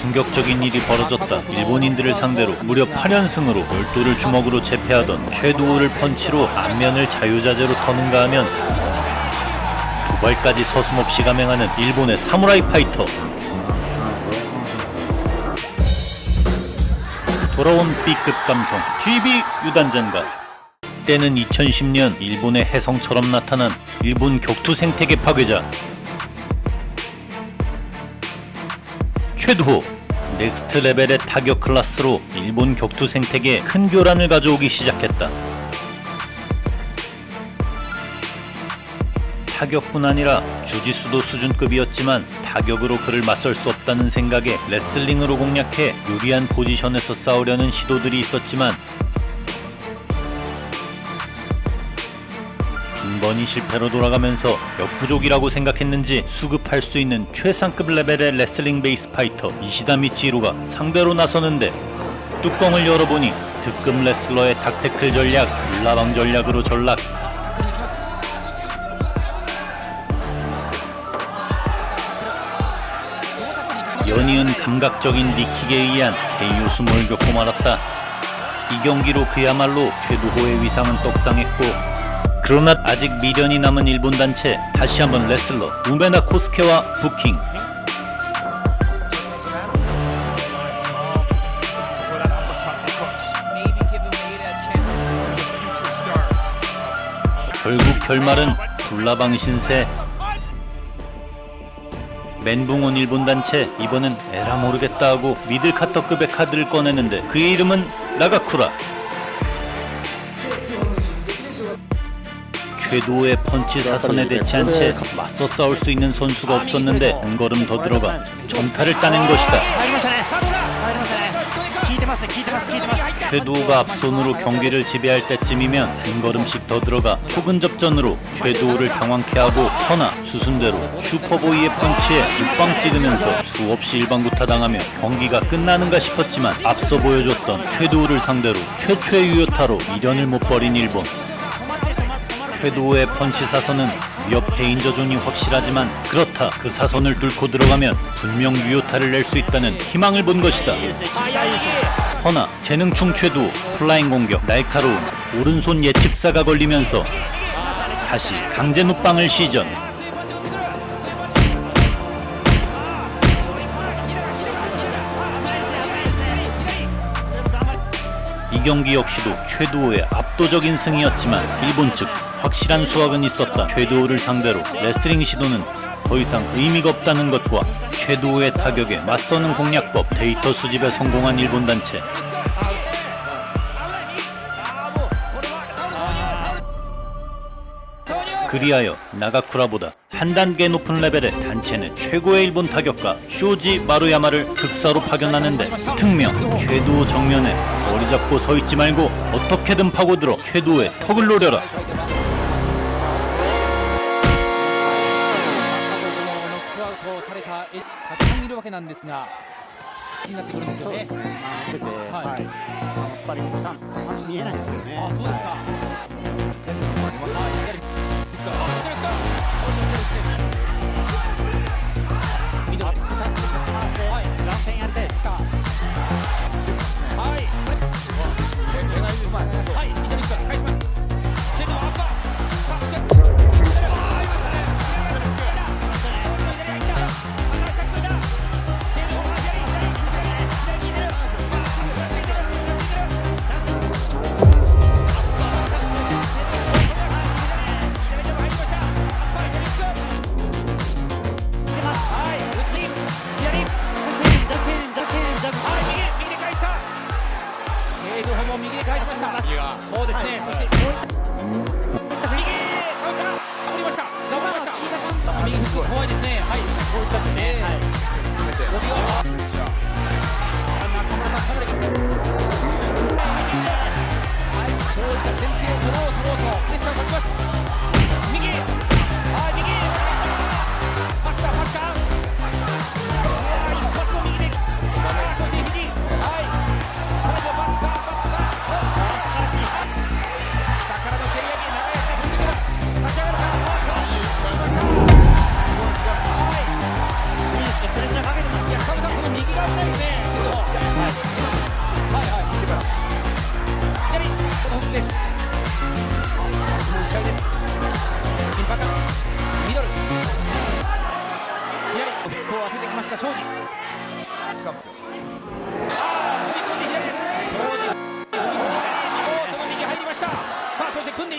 충격적인 일이 벌어졌다. 일본인들을 상대로 무려 8연승으로 별도를 주먹으로 제패하던 최두호를 펀치로 안면을 자유자재로 터는가 하면 두 발까지 서슴없이 감행하는 일본의 사무라이 파이터. 돌아온 B급 감성 TV 유단장가 때는 2010년 일본의 혜성처럼 나타난 일본 격투 생태계 파괴자 최두호 넥스트 레벨의 타격 클래스로 일본 격투 생태계에 큰 교란을 가져오기 시작했다. 타격뿐 아니라 주짓수도 수준급이었지만 타격으로 그를 맞설 수 없다는 생각에 레슬링으로 공략해 유리한 포지션에서 싸우려는 시도들이 있었지만 번히 실패로 돌아가면서 역부족이라고 생각했는지 수급할 수 있는 최상급 레벨의 레슬링 베이스 파이터 이시다 미치히로가 상대로 나서는데 뚜껑을 열어보니 특급 레슬러의 닥테클 전략, 불나방 전략으로 전락 연이은 감각적인 리킥에 의한 KO 수모를 겪고 말았다. 이 경기로 그야말로 최두호의 위상은 떡상했고 그러나 아직 미련이 남은 일본 단체 다시 한번 레슬러 우메나 코스케와 부킹. 결국 결말은 불나방 신세 멘붕 온 일본 단체 이번엔 에라 모르겠다 하고 미들카터급의 카드를 꺼내는데 그의 이름은 나가쿠라 궤도의 펀치 사선에 대치한 채 맞서 싸울 수 있는 선수가 없었는데 한 걸음 더 들어가 전타를 따낸 것이다. 최도우가 앞손으로 경기를 지배할 때쯤이면 한 걸음씩 더 들어가 초근 접전으로 최도우를 당황케 하고 허나 수순대로 슈퍼보이의 펀치에 육방 찌르면서 수없이 일방구타 당하며 경기가 끝나는가 싶었지만 앞서 보여줬던 최도우를 상대로 최초의 유효타로 미련을 못 버린 일본. 쾌두호의 펀치 사선은 위협 데인저 존이 확실하지만 그렇다 그 사선을 뚫고 들어가면 분명 유효타를 낼 수 있다는 희망을 본 것이다. 허나 재능충 최도 플라잉 공격 날카로운 오른손 예측사가 걸리면서 다시 강제 눕방을 시전. 이 경기 역시도 최두호의 압도적인 승이었지만 일본 측 확실한 수확은 있었다. 최두호를 상대로 레슬링 시도는 더 이상 의미가 없다는 것과 최두호의 타격에 맞서는 공략법 데이터 수집에 성공한 일본 단체. 그리하여 나가쿠라보다 한 단계 높은 레벨의 단체 내 최고의 일본 타격가 쇼지 마루야마를 특사로 파견하는데 특명 최두호 정면에 거리 잡고 서 있지 말고 어떻게든 파고들어 최두호의 턱을 노려라 たくさんいるわけなんですが気になってくるんですよね。出て、はいはい、あのスパリングしたパンチ見えないですよね。あ、そうですか。点数があります。はい、左左も右で返しました。そうですね、そして。右、カウンター、守りました。守りました。右フック怖いですね。はい、こういったね。はい。中村さん、かなり。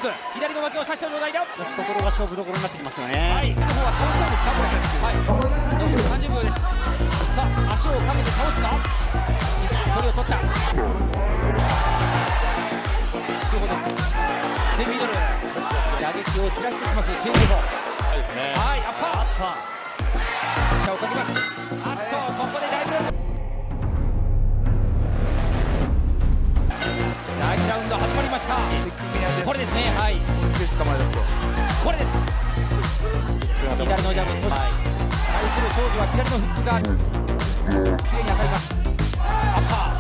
いく左の脇を差した状態だは懐が勝負どころになってきますよいね両方は倒したんですかこれ。はい。残り30秒です。さあ足をかけて倒すが距離を取った。両方です。でミドル。打撃を散らしていきますチェンジホはいアッパー。手をかけますした。これですねはい。これです。左のジャブそしてはい。対する庄司は左のフックが綺麗に当たります。アッパ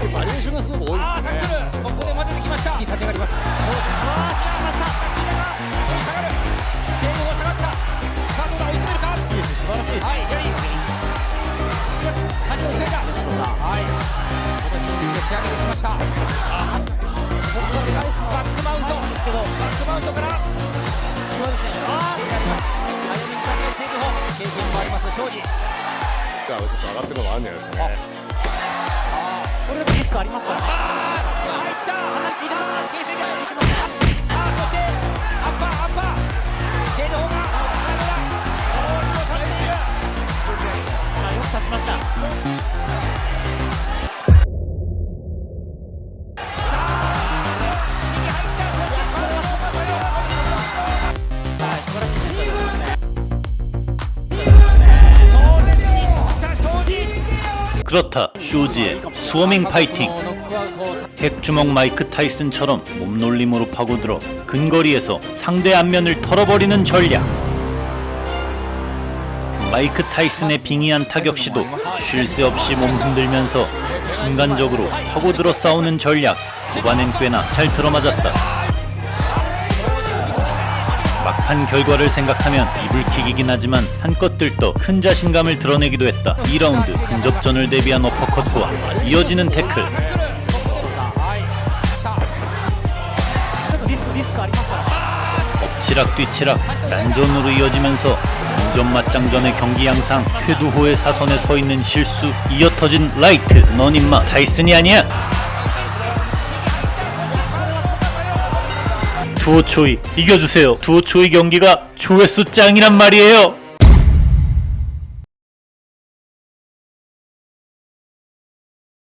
ー。バリエーションがすごく多いですね。あータックル。ここで混ぜてきました。立ち上がります。庄司あー来ました左が後ろに下がるチェーンが下がったさあどうだ追い詰めるかいいです素晴らしいですはい、左。の試合だ。仕上げてきました。あそしてバックマウント。バックマウントから。そうですねああ。早めに差し替えシェイクホ経験もあります庄司。ちょっと上がってるのもあるんじゃないですかね。これでもリスクありますからねあー、入った。かなり効いてます形勢ます。あー、そしてアッパーアッパー。シェイクホが。さあどうだ。庄司を倒している。あよく立ちました 그렇다 쇼지의 스워밍 파이팅. 핵주먹 마이크 타이슨처럼 몸놀림으로 파고들어 근거리에서 상대 안면을 털어버리는 전략. 마이크 타이슨의 빙의한 타격 시도 쉴 새 없이 몸 흔들면서 순간적으로 파고들어 싸우는 전략. 초반엔 꽤나 잘 들어맞았다. 한 결과를 생각하면 입을 킥이긴 하지만 한껏 들떠 큰 자신감을 드러내기도 했다. 2라운드 근접전을 대비한 어퍼컷과 이어지는 태클. 엎치락 뒤치락 난전으로 이어지면서 완전 맞장전의 경기 양상 최두호의 사선에 서 있는 실수 이어 터진 라이트 넌 임마 다이슨이 아니야 두오초이. 이겨주세요. 두오초이 경기가 조회수 짱이란 말이에요